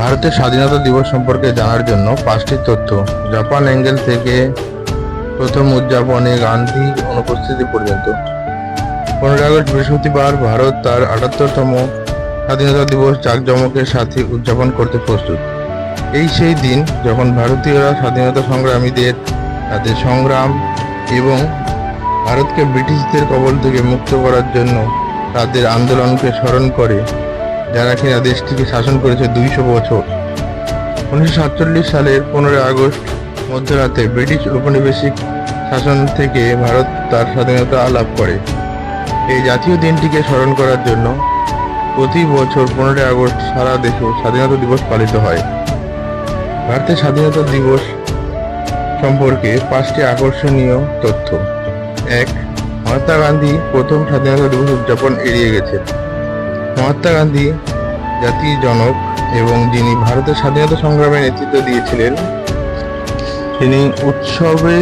ভারতের স্বাধীনতা দিবস সম্পর্কে জানার জন্য পাঁচটি তথ্য। জাপান অ্যাঙ্গেল থেকে প্রথম উদযাপনে গান্ধী অনুপস্থিতি পর্যন্ত। পনেরোই আগস্ট বৃহস্পতিবার ভারত তার আটাত্তরতম স্বাধীনতা দিবস জাঁকজমকের সাথে উদযাপন করতে প্রস্তুত। এই সেই দিন যখন ভারতীয়রা স্বাধীনতা সংগ্রামীদের তাদের সংগ্রাম এবং ভারতকে ব্রিটিশদের কবল থেকে মুক্ত করার জন্য তাদের আন্দোলনকে স্মরণ করে যারা কিনা দেশটিকে শাসন করেছে দুইশো বছর। উনিশশো সাতচল্লিশ সালের পনেরোই আগস্ট মধ্যরাতে ব্রিটিশ ঔপনিবেশিক শাসন থেকে ভারত তার স্বাধীনতা লাভ করে। এই জাতীয় দিনটিকে স্মরণ করার জন্য প্রতি বছর পনেরোই আগস্ট সারা দেশে স্বাধীনতা দিবস পালিত হয়। ভারতের স্বাধীনতা দিবস সম্পর্কে পাঁচটি আকর্ষণীয় তথ্য। এক, মহাত্মা গান্ধী প্রথম স্বাধীনতা দিবস উদযাপন এড়িয়ে গেছেন। মহাত্মা গান্ধী জাতির জনক এবং যিনি ভারতের স্বাধীনতা সংগ্রামে নেতৃত্ব দিয়েছিলেন, তিনি উৎসবে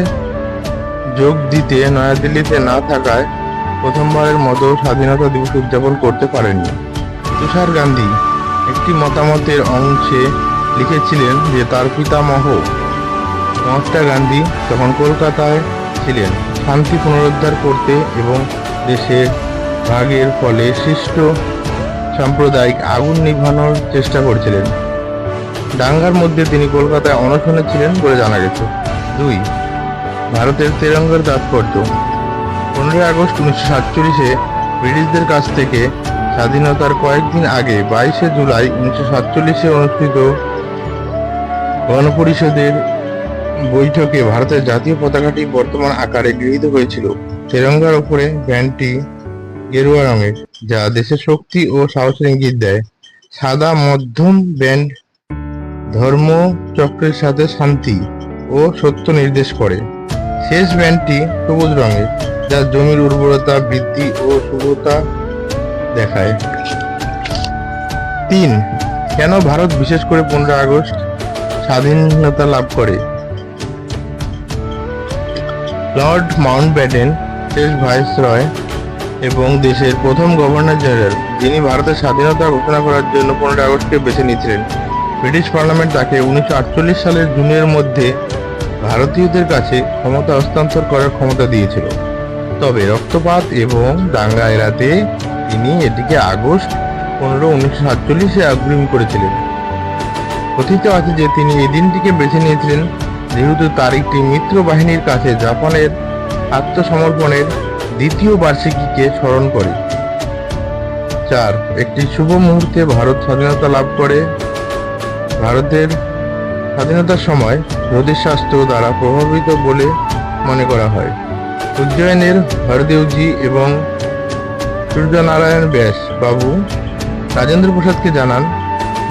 যোগ দিতে নয়াদিল্লিতে না থাকায় প্রথমবারের মতো স্বাধীনতা দিবস উদযাপন করতে পারেননি। তুষার গান্ধী একটি মতামতের অংশে লিখেছিলেন যে তার পিতামহ মহাত্মা গান্ধী তখন কলকাতায় ছিলেন, শান্তি পুনরুদ্ধার করতে এবং দেশের ভাগের ফলে সৃষ্ট সাম্প্রদায়িক আগুন নিভানোর চেষ্টা করছিলেন। দাঙ্গার মধ্যে তিনি কলকাতায় অনশনে ছিলেন বলে জানা গেছে। দুই, ভারতের তেরঙ্গার তাৎপর্য। পনেরোই আগস্ট উনিশশো সাতচল্লিশে ব্রিটিশদের কাছ থেকে স্বাধীনতার কয়েকদিন আগে বাইশে জুলাই উনিশশো সাতচল্লিশে অনুষ্ঠিত গণপরিষদের বৈঠকে ভারতের জাতীয় পতাকাটি বর্তমান আকারে গৃহীত হয়েছিল। তেরঙ্গার উপরে ব্যান্ডটি গেরুয়া রঙের, যা দেশের শক্তি ও সাহসের ইঙ্গিত দেয়। সাদা মধ্যম ব্যান্ড ধর্ম চক্রের সাথে শান্তি ও সত্য নির্দেশ করে। শেষ ব্যান্ডটি সবুজ রঙের, যা জমির উর্বরতা বৃদ্ধি ও শুভতা দেখায়। তিন, কেন ভারত বিশেষ করে পনেরো আগস্ট স্বাধীনতা লাভ করে? লর্ড মাউন্ট মাউন্টব্যাটেন, শেষ ভাইসরয় এবং দেশের প্রথম গভর্নর জেনারেল, যিনি ভারতের স্বাধীনতা ঘোষণা করার জন্য পনেরো আগস্টকে বেছে নিয়েছিলেন। ব্রিটিশ পার্লামেন্ট তাকে উনিশশো আটচল্লিশ সালের জুনের মধ্যে ভারতীয়দের কাছে ক্ষমতা হস্তান্তর করার ক্ষমতা দিয়েছিল। তবে রক্তপাত এবং দাঙ্গা এড়াতে তিনি এটিকে আগস্ট পনেরো উনিশশো সাতচল্লিশে অগ্রিম করেছিলেন। কথিত আছে যে তিনি এই দিনটিকে বেছে নিয়েছিলেন যেহেতু তার একটি মিত্র বাহিনীর কাছে জাপানের আত্মসমর্পণের দ্বিতীয় বার্ষিকীকে স্মরণ করে। চার, একটি শুভ মুহূর্তে ভারত স্বাধীনতা লাভ করে। ভারতের স্বাধীনতার সময় জ্যোতিষশাস্ত্র দ্বারা প্রভাবিত বলে মনে করা হয়। উজ্জয়নের হরদেবজি এবং সূর্যনারায়ণ ব্যাস বাবু রাজেন্দ্র প্রসাদকে জানান,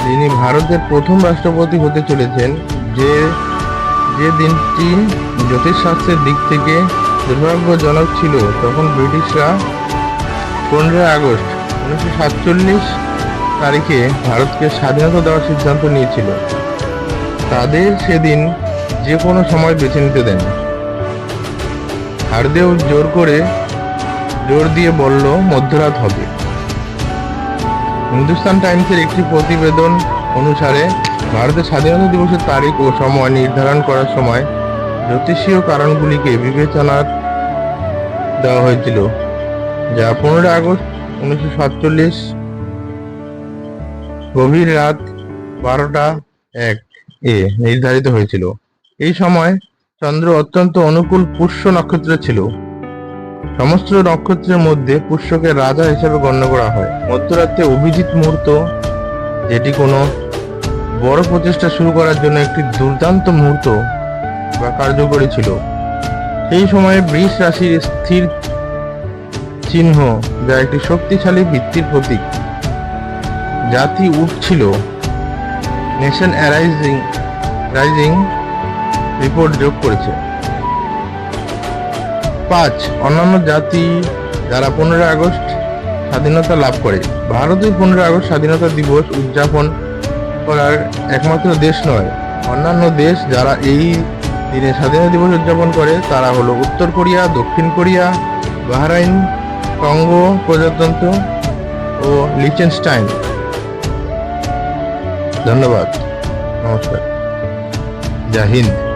যিনি ভারতের প্রথম রাষ্ট্রপতি হতে চলেছেন, যে যে দিনটি জ্যোতিষশাস্ত্রের দিক থেকে দুর্ভাগ্যজনক ছিল, তখন ব্রিটিশরা পনেরোই আগস্ট উনিশশো সাতচল্লিশ তারিখে ভারতকে স্বাধীনতা দেওয়ার সিদ্ধান্ত নিয়েছিল। তাদের সেদিন যে কোনো সময় বেছে নিতে দেন। হারদেও জোর করে জোর দিয়ে বলল, মধ্যরাত হবে। হিন্দুস্তান টাইমসের একটি প্রতিবেদন অনুসারে, ভারতের স্বাধীনতা দিবসের তারিখ ও সময় নির্ধারণ করার সময় জ্যোতিষীয় কারণগুলিকে বিবেচনার দেওয়া হয়েছিল, যা পনেরোই আগস্ট উনিশশো সাতচল্লিশ গভীর রাত বারোটা এক এ নির্ধারিত হয়েছিল। এই সময় চন্দ্র অত্যন্ত অনুকূল পুষ্য নক্ষত্র ছিল। সমস্ত নক্ষত্রের মধ্যে পুষ্যকে রাজা হিসেবে গণ্য করা হয়। মধ্যরাত্রে অভিজিৎ মুহূর্ত, যেটি কোনো বড় প্রচেষ্টা শুরু করার জন্য একটি দুর্দান্ত মুহূর্ত বা কার্যকরী ছিল। সেই সময়ে বৃষ রাশির স্থির চিহ্ন যা একটি শক্তিশালী ভিত্তির প্রতীক। জাতি উঠছিল নেশন অ্যারাইজিং রাইজিং রিপোর্ট যোগ করেছে। পাঁচ, অন্যান্য জাতি যারা পনেরোই আগস্ট স্বাধীনতা লাভ করে। ভারতীয় পনেরোই আগস্ট স্বাধীনতা দিবস উদযাপন করার একমাত্র দেশ নয়। অন্যান্য দেশ যারা এই দিনে স্বাধীনতা দিবস উদযাপন করে, তারা হলো উত্তর কোরিয়া, দক্ষিণ কোরিয়া, বাহরাইন, কঙ্গো প্রজাতন্ত্র ও লিচেনস্টাইন। ধন্যবাদ। নমস্কার। জয় হিন্দ।